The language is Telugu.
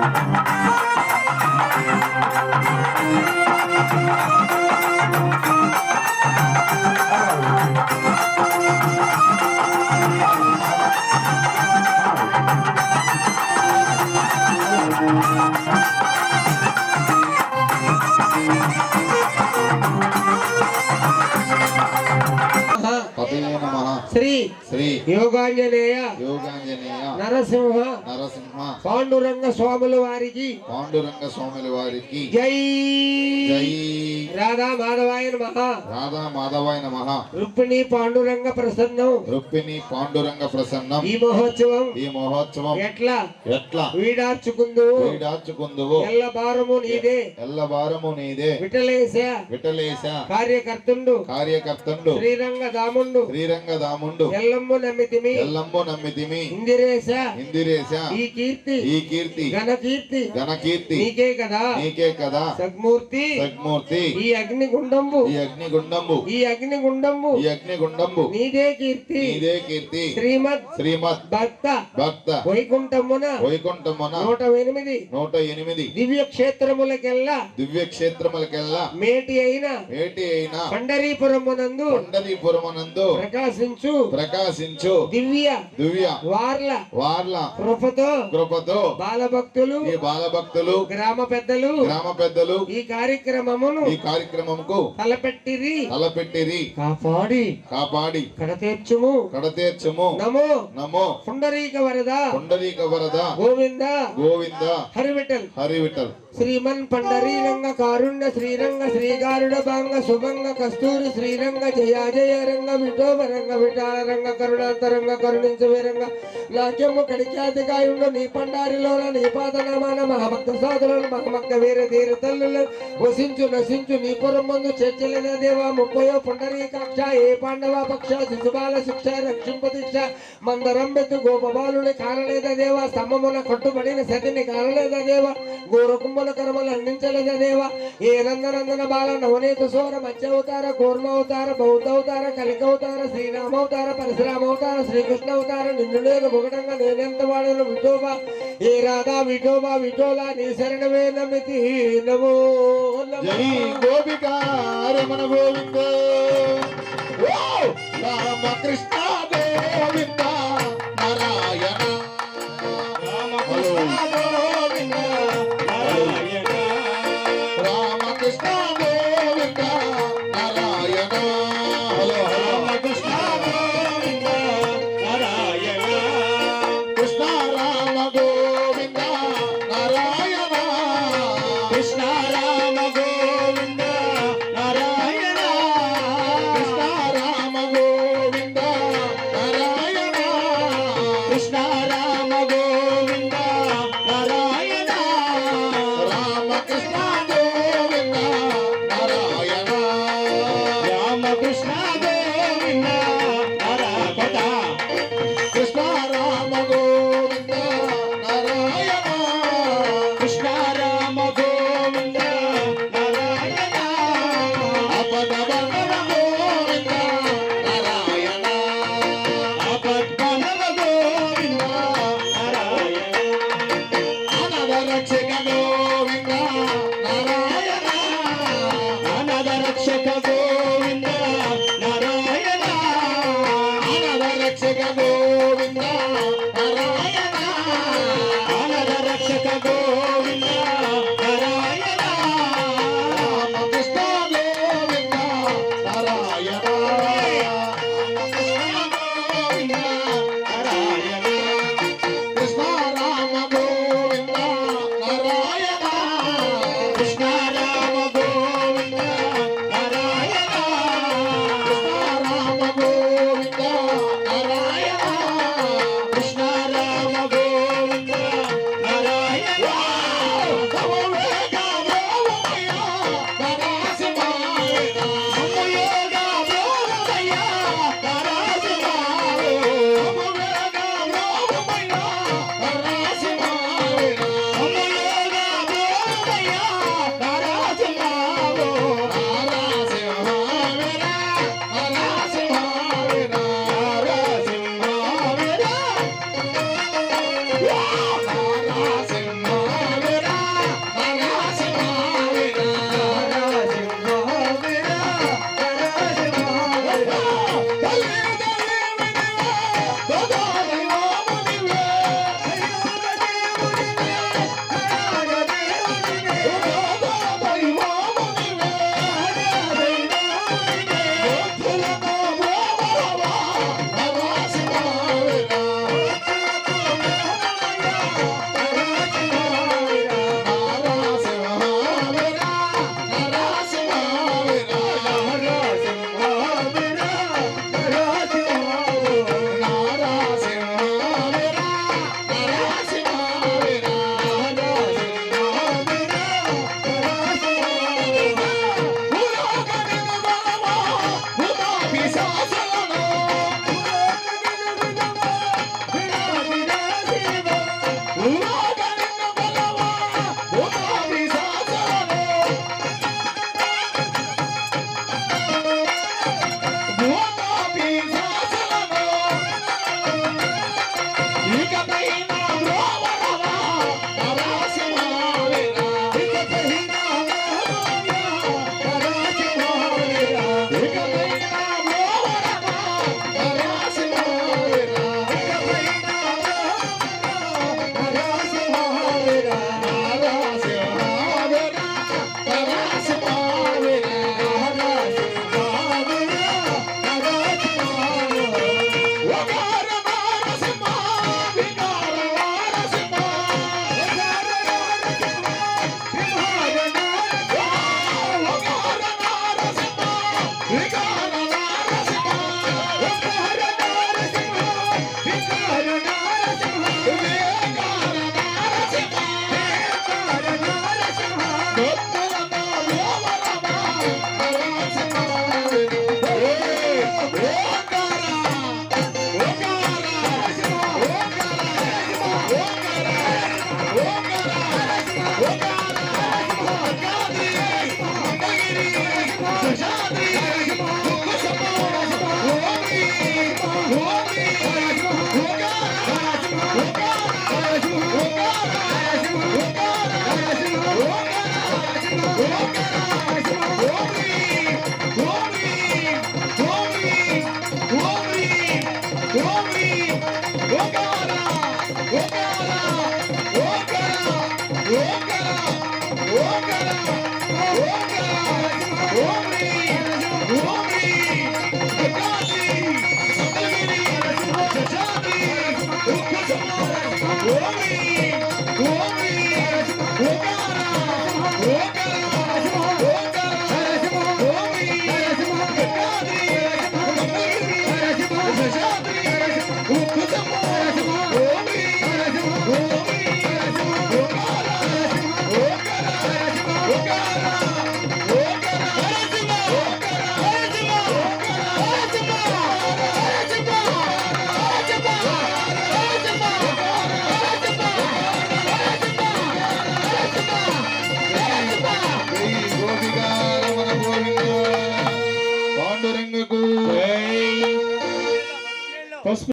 Thank you. యోగాంజనేయ యోగాంజనేయ నరసింహ నరసింహ పాండురంగ స్వాముల వారికి పాండురంగ స్వాముల వారికి జై జై. రాధా మాధవాయ నమః. రాధా మాధవాయ నమ. రుక్మిణి పాండురంగ ప్రసన్నం. రుక్మిణి పాండురంగ ప్రసన్నం. ఈ మహోత్సవం ఈ మహోత్సవం ఎట్లా? ఎట్లా? వీడార్చుకుందు వీడార్చుకుందువో. ఎల్ల భారము నీదే. ఎల్ల వారము నీదే. విఠలేశ. విఠలేశ. కార్యకర్తుండు. కార్యకర్తండు. శ్రీరంగ దాముండు శ్రీరంగ దాముండు ఎల్లమ్ము నమ్మితిమి. ఎల్లంబు నమ్మితిమి. ఇందిరేశ. ఇందిరేశ. ఈ కీర్తి. ఈ కీర్తి. ఘన కీర్తి ఘనకీర్తి. నీకే కదా. నీకే కదా. సగ్మూర్తి సగ్మూర్తి ఈ అగ్నిగుండంబు. ఈ అగ్నిగుండంబు. ఈ అగ్నిగుండంబు. ఈ అగ్నిగుండంబు. నీదే కీర్తి. నీదే కీర్తి. శ్రీమద్ శ్రీమద్ భక్త. భక్త. వైకుంఠమున. వైకుంఠమున. నూట ఎనిమిది. నూట ఎనిమిది. దివ్య క్షేత్రములకెల్లా దివ్య క్షేత్రములకెల్లా మేటి అయిన. ఏటి అయిన. పండరీపురమునందు. కొండదీపురమునందు ప్రకాశించు. ప్రకాశించు. దివ్య దివ్య. వార్ల వార్ల. కృపతో కృపతో. బాలభక్తులు ఈ బాలభక్తులు గ్రామ పెద్దలు గ్రామ పెద్దలు ఈ కార్యక్రమమును ఈ కార్యక్రమంకు తలపెట్టిరి. తలపెట్టిరి. కాపాడి. కాపాడి. కడతీర్చుము కడతీర్చము నమో. నమో. పుండరీక వరద. పుండరీక వరద. గోవింద. గోవింద. హరివిఠల్. హరివిఠల్. శ్రీమన్ పండరీరంగ కారుణ్య శ్రీరంగ శ్రీగారుడ భాంగ శుభంగ కస్తూరి శ్రీరంగ జయాజయ జయ రంగ విఠోభరంగ రంగ రంగ కరుణాంతరంగ కరుణించు వీరంగ లాక్యము కడిఖ్యాతి గాయుండు నీ పండారిలోన నీ పాదనామాన మహాభక్త సాధులను మహమక్క వీర ధీర తల్లులను వసించు నశించు నీ పురం ముందు చర్చలేద దేవా ముప్పయో పుండరీకాక్ష ఏ పాండవ పక్ష శిశుబాల శిక్ష రక్షింపదీక్ష మందరం బెత్తు గోపబాలుని కానలేద దేవా స్తంభమున కొట్టుబడిన సతిని కానలేద దేవా గోరకుంభల కర్మలు అందించలేద దేవా? ఏ రంగరంగన బాల నవనీత సోర మత్స్యవతార కూర్మావతార బౌద్ధవతార కలికవతార శ్రీరామవతార పరశురామవతార శ్రీకృష్ణ అవతార నిన్ను నేను మొగటంగా నేనెంత వాడను విఠోబా? ఏ రాధా విఠోబా విఠోలా నీ శరణమే నమితి నమో జై గోపికా Ramana Krishna. I take Krishna. i'm Ibrahim.